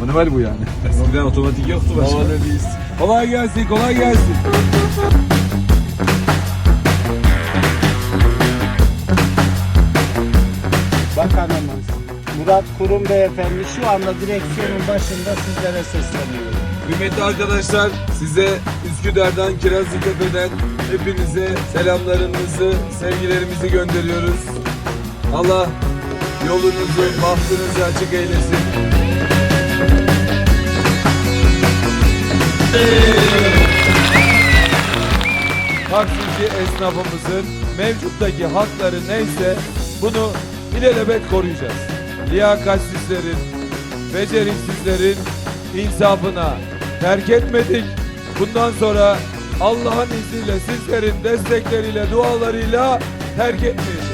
Manuel bu yani. Eskiden otomatik yoktu başka. Havalı biz. Kolay gelsin, kolay gelsin. Bakanımız Murat Kurum Beyefendi şu anda direksiyonun başında sizlere sesleniyor. Kıymetli arkadaşlar, size Üsküdar'dan, Kirazlıtepe'den hepinize selamlarımızı, sevgilerimizi gönderiyoruz. Allah yolunuzu, bahtınızı açık eylesin. Taksici esnafımızın mevcuttaki hakları neyse bunu ilelebet koruyacağız. Liyakatsizlerin, beceriksizlerin insafına terk etmedik. Bundan sonra Allah'ın izniyle sizlerin destekleriyle, dualarıyla terk etmeyeceğiz.